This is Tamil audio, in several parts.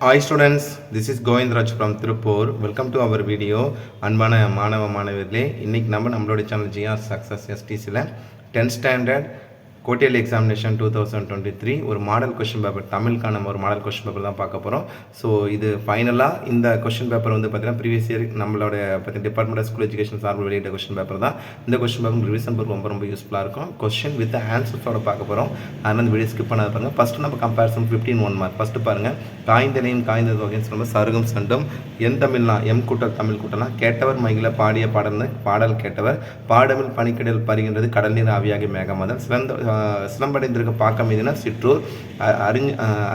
Hi students this is Govindaraj from Tiruppur welcome to our video அன்பான மாணவ மாணவர்களே இன்றைக்கி நம்ம நம்மளோட சேனல் ஜியா success எஸ்டிசியில் tenth standard quarterly examination two thousand twenty three ஒரு மாடல் கொஷின் பேப்பர் தமிழுக்கான ஒரு மாடல் கொஷின் பேப்பர் தான் பார்க்க போகிறோம் ஸோ இது ஃபைனலாக இந்த கொஷின் பேப்பர் வந்து பார்த்தீங்கன்னா ப்ரீவியஸ் இயர் நம்மளோட பற்றி டிபார்ட்மெண்ட் ஆஃப் ஸ்கூல் எஜுகேஷன் சார்பில் வெளியிட்ட கொஷின் பேப்பர் தான். இந்த கொஷின் பேப்பர் ரிவிஷன் பேப்பர் ரொம்ப ரொம்ப யூஸ்ஃபுல்லாக இருக்கும். கொஷின் வித் ஆன்சர்ஸோட பார்க்க போகிறோம் அதனால் இந்த வீடியோ ஸ்கிப் பண்ணாத பாருங்கள் ஃபஸ்ட்டு நம்ம comparison fifteen one mark first பாருங்கள் காய்ந்தனையும் காய்ந்த வகைன்னு சொல்லும்போது சருகம் சண்டும். என் தமிழ்னா எம் கூட்டல் தமிழ் கூட்டலாம் கேட்டவர் மைகில பாடிய பாடல்னு பாடல் கேட்டவர். பாடமில் பனிக்கடல் பருகின்றது கடல் நீர் ஆவியாகி மேகமாதல் சிறந்த சிலம்படைந்திருக்க பாக்கம் மீதினர் சிற்றூர். அறிஞ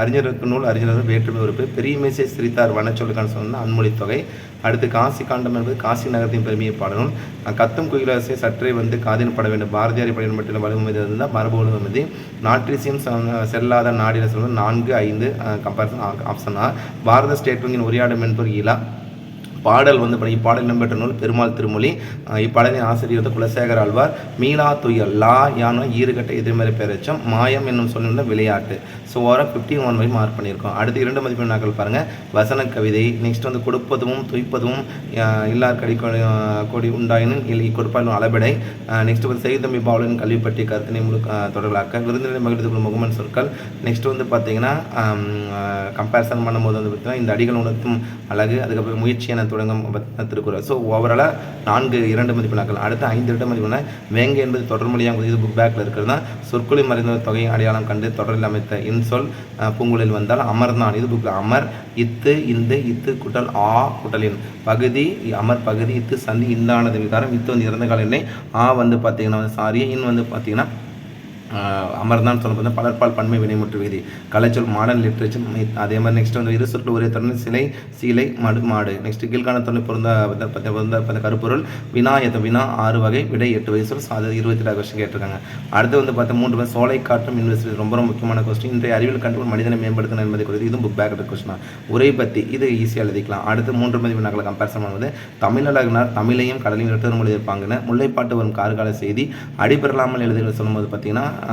அறிஞருக்கு நூல் அறிஞர் வேற்றுமை உறுப்பு பெரிய மேசை சிரித்தார் வனச்சொல்லுக்கான சொன்ன அன்மொழி தொகை. அடுத்து காசி காண்டம் என்பது காசி நகரத்தின் பெருமையை பாடணும் கத்தும் குயிலாசை சற்றே வந்து காதில் பட வேண்டும். பாரதியார் படையின் மட்டும் வலுமதி இருந்தால் மரபு வலுமதி நாட்டிசியம் செல்லாத நாடின சொல்வது நான்கு ஐந்து கம்பேரிசன் ஆப்ஷன் ஆ. பாரத ஸ்டேட் வங்கியின் உரையாடும் என்பது இலா பாடல் வந்து படி- இப்பாடல் இடம்பெற்ற நூல் பெருமாள் திருமொழி. இப்பாடலின் ஆசிரியர் வந்து குலசேகர் ஆழ்வார். மீனா துயல் லா யானோ ஈறுகட்ட எதிர்மறை பேரச்சம் மாயம் என்னும் சொல்லுள்ள விளையாட்டு. ஸோ ஓரம் ஃபிஃப்டி ஒன் வரை மார்க் பண்ணியிருக்கோம். அடுத்து இரண்டு மதிப்பெண் நாட்கள் பாருங்கள் வசன கவிதை நெக்ஸ்ட் வந்து கொடுப்பதும் துய்ப்பதும் எல்லார் கடி கொடி உண்டாயினும் இல்லை கொடுப்பாலும் அளபடை. நெக்ஸ்ட் வந்து செய்தம்பி பாவலன் கல்வி பற்றிய கருத்தினை முழு அஹ் தொடர்களாக்க. விருந்தினரை மகிழ்ந்து முகமன் சொற்கள். நெக்ஸ்ட் வந்து பார்த்தீங்கன்னா கம்பேரிசன் பண்ணும்போது வந்து பார்த்தீங்கன்னா இந்த அடிகள் உணர்த்தும் அழகு அதுக்கப்புறம் முயற்சி என தொடங்கும் திருக்குறள். ஸோ ஓவராலாக நான்கு இரண்டு மதிப்பெண்கள். அடுத்து ஐந்து இரண்டு மதிப்பெண்ண வேங்கை என்பது தொடர்மொழியாக இது புக் பேக்கில் இருக்கிறது தான். சொற்கொலி மறைந்த தொகையை அடையாளம் கண்டு தொடரில் அமைத்த இன்சொல் அஹ், பூங்குழலில் வந்தால் அமர்தான் இது புக்கில் அமர் இத்து இந்த இத்து குட்டல் ஆ குட்டலின் பகுதி அமர் பகுதி இத்து சந்தி இந்தானது விகாரம். இத்து வந்து இறந்த கால எண்ணெய் ஆ வந்து பார்த்தீங்கன்னா வந்து சாரி இன் வந்து பார்த்தீங்கன்னா ஆஹ் அமர்தான் சொல்ல பலர்பால் பன்மை வினைமுற்று விதி கலைச்சொல் மாடர்ன் லிட்ரேச்சர் அதே மாதிரி நெக்ஸ்ட் வந்து இரு சொற்கள் ஒரே தொடர்ந்து சிலை சீலை மடு மாடு. நெக்ஸ்ட் கீழ்கான தொழில் பொருந்த பத்த- பொருந்த கருப்பொருள் வினா எத்த வினா ஆறு வகை விடை எட்டு வயசு சொல் அது இருபத்தி ரெண்டு கொஸ்டின் கேட்டிருக்காங்க. அடுத்து வந்து பார்த்தா மூன்று பேர் சோலை காற்றும் இன்வெஸ்ட் ரொம்ப ரொம்ப முக்கியமான கொஸ்டின் இன்றைய அறிவியல் கண்டுபிடி மனிதனை மேம்படுத்தணும் என்பதை குறித்து இதுவும் புக் பேக் கொஸ்டினா உரை பற்றி இது ஈஸியாக எழுதிக்கலாம். அடுத்து மூன்று மதிப்பு நகலை கம்பேரிசன் பண்ணுவது தமிழகனார் தமிழையும் கடலையும் இரட்டரும் எழுதியிருப்பாங்கன்னு முல்லைப்பாட்டு வரும் கார்கால செய்தி அடிபெறலாமல் எழுதுகிற சொல்லும்போது பார்த்தீங்கன்னா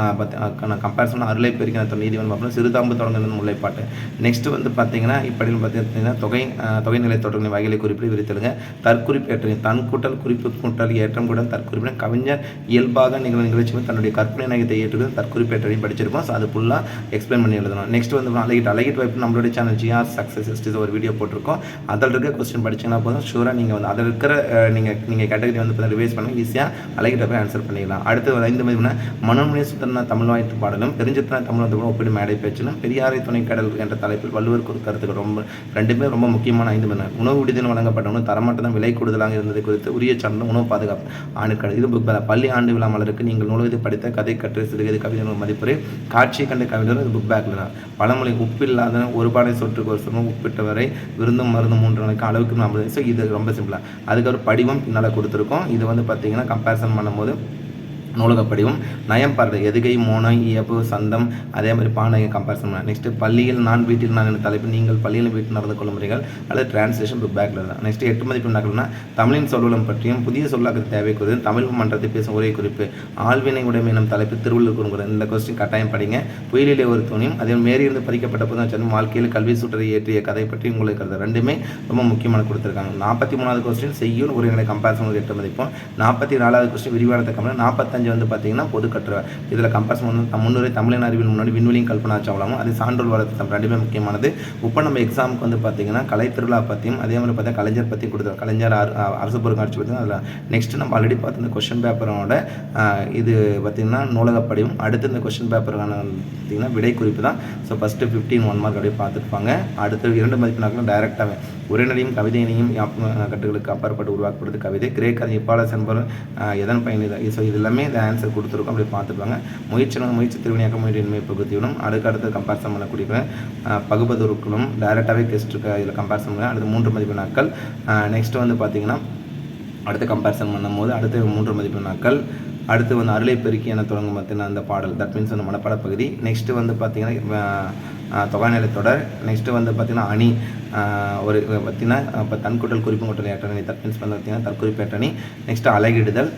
கம்பேரிசன் அருளை பெருக்கின நீதி வந்து பார்த்தீங்கன்னா சிறுதாம்பு தொடங்குறது முல்லைப்பாட்டு. நெக்ஸ்ட் வந்து பார்த்தீங்கன்னா இப்படி பார்த்தீங்கன்னா தொகை தொகை தொகைநிலை தொடர்பு வகைகளை குறிப்பிட்டு விரித்தலுங்க தற்குறிப்பேற்ற தன் கூட்டல் குறிப்பு கூட்டல் ஏற்றம் கூட தற்குறிப்பின கவிஞர் இயல்பாக நிகழ்வு நிகழ்ச்சி தன்னுடைய கற்பனை நகத்தை ஏற்றுக்கிறது தற்குறிப்பேற்றையும் படிச்சிருப்போம் ஸோ அது ஃபுல்லாக எக்ஸ்பிளைன் பண்ணி எழுதணும். நெக்ஸ்ட் வந்து அழகிட் அழகிட் வாய்ப்பு நம்மளுடைய சேனல் ஜிஆர் சக்ஸஸ் ஹிஸ்டிஸ் ஒரு வீடியோ போட்டிருக்கோம். அதில் இருக்க கொஸ்டின் படிச்சீங்கன்னா போதும். ஷூராக நீங்கள் வந்து அதில் இருக்கிற நீங்கள் நீங்கள் கேட்டகரி வந்து ரிவைஸ் பண்ணி ஈஸியாக அழகிட்ட போய் ஆன்சர் பண்ணிக்கலாம் அடுத்து ஐந்து மணி மனோமணி சித்தன தமிழ் வாய்த்து பாடலும் பெருஞ்சித்தன தமிழ் வந்து ஒப்பிடும் மேடை பேச்சிலும் பெரியாரை துணை என்ற தலைப்பில் வள்ளுவருக்கு ஒரு கருத்துக்கள் ரொம்ப ரெண்டுமே ரொம்ப முக்கியமான ஐந்து மணி உணவு விடுதல் வழங்கப்பட்ட உணவு தரமட்டதான் விலை கூடுதலாக இருந்தது குறித்து உரிய சான்றும் உணவு பாதுகாப்பு ஆண்டுகள் இது புக் பேக். பள்ளி ஆண்டு விழா மலருக்கு நீங்கள் நூலகத்தை படித்த கதை கற்று சிறுகதை கவிதை மதிப்புரை காட்சி கண்ட கவிதை இது புக் பேக்கில் தான் பழமொழி உப்பில்லாத ஒரு பாடை சொற்றுக்கு ஒரு சொல்லும் உப்பிட்டவரை விருந்தும் மருந்தும் மூன்று நாளைக்கு அளவுக்கு நம்ம ஸோ இது ரொம்ப சிம்பிளாக அதுக்கப்புறம் படிவம் பின்னால் கொடுத்துருக்கோம். இது வந்து பார்த்தீங்கன்னா கம்பேரிசன் பண்ணும்போது நூலக படிவம் நயம் பார்வை எதுகை மோனம் இயப்பு சந்தம் அதே மாதிரி பானையை கம்பேரிசன் பண்ணலாம் நெக்ஸ்ட் பள்ளியில் நான் வீட்டில் நான் என்ற தலைப்பு நீங்கள் பள்ளியில் வீட்டில் நடந்து கொள்ளும் முறைகள் அல்லது டிரான்ஸ்லேஷன் புக் பேக்கில் தான் நெக்ஸ்ட் எட்டு மதிப்பு நகல்னா தமிழின் சொல்லுவலம் பற்றியும் புதிய சொல்லாக்க தேவை குறித்து தமிழ் மன்றத்தை பேசும் ஒரே குறிப்பு. ஆழ்வினை உடைமை எனும் தலைப்பு திருவள்ளுவர் கூறுகிறது இந்த கொஸ்டின் கட்டாயம் படிங்க. புயலிலே ஒரு துணியும் அதே மேரி இருந்து பறிக்கப்பட்ட புதன் சந்திரன் வாழ்க்கையில் கல்வி சுற்றரை ஏற்றிய கதை பற்றி உங்களுக்கு கருது ரெண்டுமே ரொம்ப முக்கியமான கொடுத்துருக்காங்க. நாற்பத்தி மூணாவது கொஸ்டின் செய்யும் ஒரு கம்பேரிசன் எட்டு மதிப்போம் நாற்பத்தி நாலாவது கொஸ்டின் விரிவான கம்மி நாற்பத்தஞ்சு வந்து பார்த்தீங்கன்னா பொது கட்டுரை. இதில் கம்பர்ஸ் வந்து முன்னுரை தமிழின் அறிவின் முன்னாடி விண்வெளியும் கல்பனா சாவலாமும் அது சான்றோல் வளர்த்து ரெண்டுமே முக்கியமானது. இப்போ நம்ம எக்ஸாமுக்கு வந்து பார்த்தீங்கன்னா கலை திருவிழா பற்றியும் அதே மாதிரி பார்த்தா கலைஞர் பற்றி கொடுத்தோம் கலைஞர் அ- அரசு பொருட்காட்சி பற்றி அதில் நெக்ஸ்ட் நம்ம ஆல்ரெடி பார்த்த இந்த கொஷின் பேப்பரோட இது பார்த்திங்கன்னா நூலகப்படியும் அடுத்து இந்த கொஷின் பேப்பருக்கான பார்த்தீங்கன்னா விடை குறிப்பு தான். So first fifteen one mark அப்படியே பார்த்துருப்பாங்க. அடுத்து இரண்டு மதிப்பினாக்களும் டைரெக்டாகவே உரைநடையும் கவிதையினையும் கட்டுகளுக்கு அப்பாற்பட்டு உருவாக்கப்படுது கவிதை. கிரேக்க இப்பாளர் என்பவர் எதன் பயன் இது? ஸோ இது எல்லாமே இந்த ஆன்சர் கொடுத்துருக்கோம். அப்படி பார்த்துப்பாங்க முயற்சி முயற்சி திருவினையாக்க முயற்சியின்மை பகுதியிலும் பகுதியுடன் அடுக்கு அடுத்து கம்பேரிசன் பண்ணக்கூடிய அஹ், டைரெக்டாகவே டெஸ்ட் இருக்கு இதில் கம்பேரிசன் பண்ண அடுத்து மூன்று மதிப்பு நாட்கள். நெக்ஸ்ட் வந்து பார்த்தீங்கன்னா அடுத்து கம்பேரிசன் பண்ணும்போது அடுத்து மூன்று மதிப்பு நாட்கள். அடுத்து வந்து அருளை பெருக்கி என தொடங்கும் பார்த்தீங்கன்னா அந்த பாடல். தட் மீன்ஸ் வந்து மனப்பாட பகுதி நெக்ஸ்ட்டு வந்து பார்த்தீங்கன்னா தொகைநிலை தொடர். நெக்ஸ்ட்டு வந்து பார்த்திங்கன்னா அணி. ஒரு பார்த்தீங்கன்னா இப்போ தன்குட்டல் குறிப்புங்குட்டல் ஏற்றணி தற்பின்ஸ் வந்து பார்த்தீங்கன்னா தற்குறிப்பு ஏற்றணி நெக்ஸ்ட் அலகிடுதல்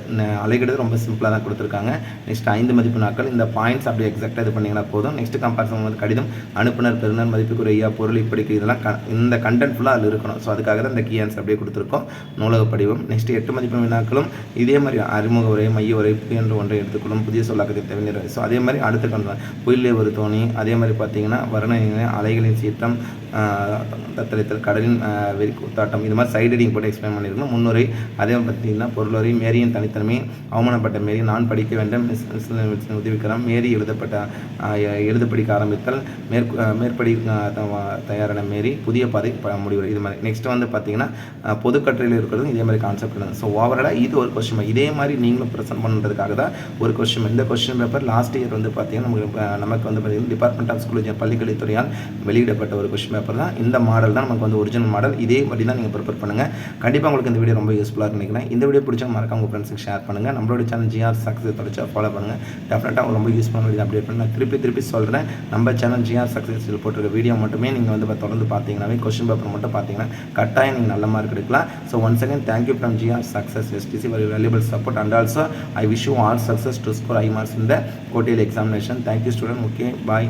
அலகிடுதல் ரொம்ப சிம்பிளாக தான் கொடுத்துருக்காங்க. நெக்ஸ்ட் ஐந்து மதிப்பு நாட்கள் இந்த பாயிண்ட்ஸ் அப்படியே எக்ஸாக்டாக இது பண்ணிங்கன்னா போதும். நெக்ஸ்ட் கம்பேரிசன் வந்து கடிதம். அனுப்புனர் பெறுநர் மதிப்புக்குரிய பொருள் இப்படிக்கு இதெல்லாம் க இந்த கண்டென்ட் ஃபுல்லாக அதில் இருக்கணும். ஸோ அதுக்காக தான் இந்த கீ ஆன்சர் அப்படியே கொடுத்துருக்கோம். நூலக படிவம். நெக்ஸ்ட் எட்டு மதிப்பு வினாக்களும் இதே மாதிரி அறிமுக உரை மைய உரை புதிய என்று ஒன்றை எடுத்துக்கொள்ளும் புதிய சொல்லாக்கத்தை தவிர ஸோ அதே மாதிரி அடுத்த கண்டு புயலே ஒரு தோணி. அதே மாதிரி பார்த்தீங்கன்னா வர்ணனை அலைகளின் சீற்றம் தத்தளித்தல் கடலின் வெறி கூத்தாட்டம் இது மாதிரி சைட் ரீடிங் போட்டு எக்ஸ்பிளைன் பண்ணியிருக்கணும். முன்னுரை அதே பார்த்தீங்கன்னா பொருளுரை மேரியின் தனித்தன்மை அவமானப்பட்ட மேரி நான் படிக்க வேண்டும் மிஸ் மேரி எழுதப்பட்ட எழுதப்படிக்க படிக்க ஆரம்பித்தல் மேற்கு மேற்படி தயாரான மேரி புதிய பாதை முடிவு இது மாதிரி. நெக்ஸ்ட் வந்து பார்த்தீங்கன்னா பொது பொதுக்கட்டுரையில் இருக்கிறதும் இதே மாதிரி கான்செப்ட் தான். ஸோ ஓவராலாக இது ஒரு கொஸ்டின் இதே மாதிரி நீங்களும் ப்ரெசென்ட் பண்ணுறதுக்காக தான் ஒரு கொஸ்டின் இந்த கொஸ்டின் பேப்பர் லாஸ்ட் இயர் வந்து பார்த்தீங்கன்னா நமக்கு நமக்கு வந்து பார்த்தீங்கன்னா டிபார்ட்மெண்ட் ஆஃப் ஸ்கூல் துறையால் வெளியிடப்பட்ட ஒரு கொஸ்டின் பேப்பர் தான். இந்த மாடல் தான் நமக்கு வந்து ஒரிஜினல் மாடல் இதே மாதிரி தான் நீங்கள் ப்ரிப்பேர் பண்ணுங்கள் கண்டிப்பாக உங்களுக்கு இந்த வீடியோ ரொம்ப யூஸ்ஃபுல்லாக நினைக்கிறேன். இந்த வீடியோ பிடிச்சா மறக்காம உங்கள் ஃப்ரெண்ட்ஸுக்கு ஷேர் பண்ணுங்கள் நம்மளோட சேனல் ஜிஆர் சக்ஸஸ் தொடர்ச்சி ஃபாலோ பண்ணுங்கள் டெஃபினட்டாக ரொம்ப யூஸ்ஃபுல்லான வீடியோ அப்டேட் பண்ணி நான் திருப்பி திருப்பி சொல்கிறேன் நம்ம சேனல் ஜிஆர் சக்ஸஸ் போட்டிருக்க வீடியோ மட்டுமே நீங்கள் வந்து தொடர்ந்து பார்த்தீங்கன்னாவே கொஸ்டின் பேப்பர் மட்டும் பார்த்தீங்கன்னா கட்டாயம் நீங்கள் நல்ல மார்க் எடுக்கலாம். So once again thank you from GR success STC very valuable support and also I wish you all success to score high marks இந்த கோட்டையில் examination thank you student okay bye